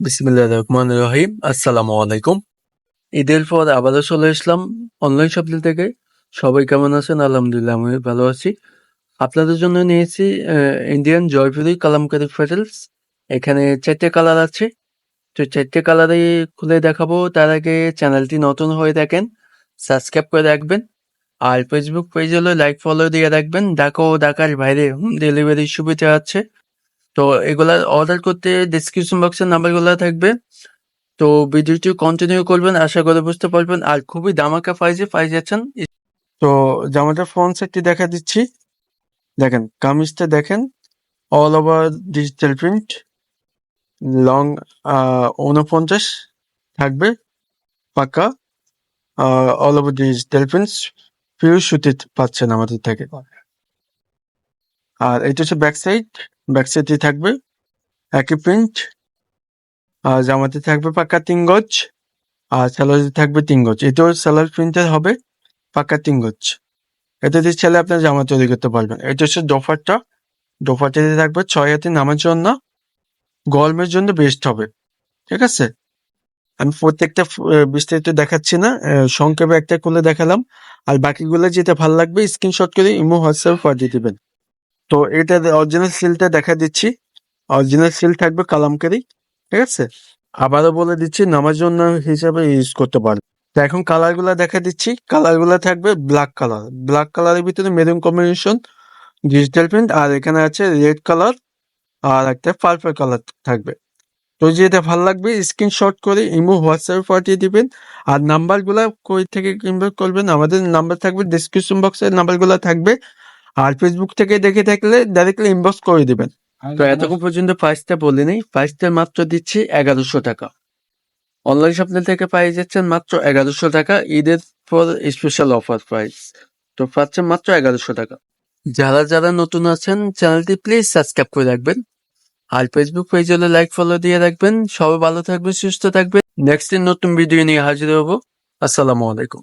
বিসমিল্লাহ রহমান রহিম। আসসালামু আলাইকুম ঈদের পর আবারও চলে আসলাম অনলাইন শপিং থেকে। সবাই কেমন আছেন? আলহামদুলিল্লাহ আমি ভালো আছি। আপনাদের জন্য নিয়েছি ইন্ডিয়ান জয়পুরি কালামকারি ফেটেলস এখানে চারটে কালার আছে। তো চারটে কালারে খুলে দেখাবো। তার আগে চ্যানেলটি নতুন হয়ে থাকেন সাবস্ক্রাইব করে রাখবেন। আর ফেসবুক পেজ হলে লাইক ফলো দিয়ে রাখবেন। ঢাকা ও ঢাকার বাইরে হোম ডেলিভারির সুবিধা আছে। তো এগুলা অর্ডার করতে ডিসক্রিপশন বক্সের নাম্বারগুলো থাকবে। তো ভিডিওটি কন্টিনিউ করবেন, আশা করে বুঝতে পারবেন। আর খুবই দামাকা প্রাইজে পাই যাচ্ছেন তো জামাটার ফ্রন্ট সাইডটি দেখা দিচ্ছি। দেখেন, কামিজটা দেখেন all over digital print long উনপঞ্চাশ থাকবে পাকা all over digital print pure সুতির পাচ্ছেন আমাদের থেকে। আর এটা হচ্ছে ব্যাক সাইড ব্যাক সাইডে থাকবে, একই প্রিন্ট, আর জামাতে থাকবে পাকা তিন গজ, আর স্যালারি থাকবে তিন গজ। এটাও স্যালারি প্রিন্টের হবে, পাকা তিন গজ। এটা দিয়ে ছেলে আপনার জামা তৈরি করতে পারবেন। এটা হচ্ছে ডোফারটা। ডোফারটাতে থাকবে ছয় হাতে নামার জন্য গরমের জন্য বেস্ট হবে। ঠিক আছে? আমি প্রত্যেকটা বিস্তারিত দেখাচ্ছি না সংক্ষেপে একটা খুলে দেখালাম। আর বাকিগুলো যেটা ভালো লাগবে স্ক্রিনশট করে ইমো হোয়াটসঅ্যাপ পাঠিয়ে দিবেন। তো এটা অরিজিনাল সিলটা দেখা দিচ্ছি। অরিজিনাল সিল থাকবে কালামকারি, ঠিক আছে? আবারও বলে দিচ্ছি নামার জন্য হিসাবে ইউজ করতে পারবে তো এখন কালারগুলা দেখা দিচ্ছি। কালারগুলা থাকবে ব্ল্যাক কালার ব্ল্যাক কালারের ভিতরে মেরুন কম্বিনেশন ডিজিটাল প্রিন্ট আর এখানে আছে রেড কালার আর একটা পার্পল কালার থাকবে। তো যেটা ভালো লাগবে স্ক্রিনশট করে ইমো, হোয়াটসঅ্যাপে পাঠিয়ে দিবেন। আর নাম্বারগুলা কই থেকে কিনবে করবেন, আমাদের নাম্বার থাকবে ডিসক্রিপশন বক্সে নাম্বারগুলা থাকবে। আর ফেসবুক থেকে দেখে থাকলে ডাইরেক্টলি ইনবক্স করে দিবেন। তো এতক্ষণ পর্যন্ত প্রাইসটা বলে নেই প্রাইসটা মাত্র দিচ্ছি এগারোশো টাকা। অনলাইন শপিং থেকে পাই যাচ্ছেন মাত্র এগারোশো টাকা। ঈদের পর স্পেশাল অফার প্রাইস তো পাচ্ছেন মাত্র এগারোশো টাকা। যারা যারা নতুন আছেন চ্যানেলটি প্লিজ সাবস্ক্রাইব করে রাখবেন। আর ফেসবুক পেজ হলে লাইক ফলো দিয়ে রাখবেন। সবাই ভালো থাকবেন সুস্থ থাকবেন। নেক্সট দিন নতুন ভিডিও নিয়ে হাজির হব। আসসালামু আলাইকুম।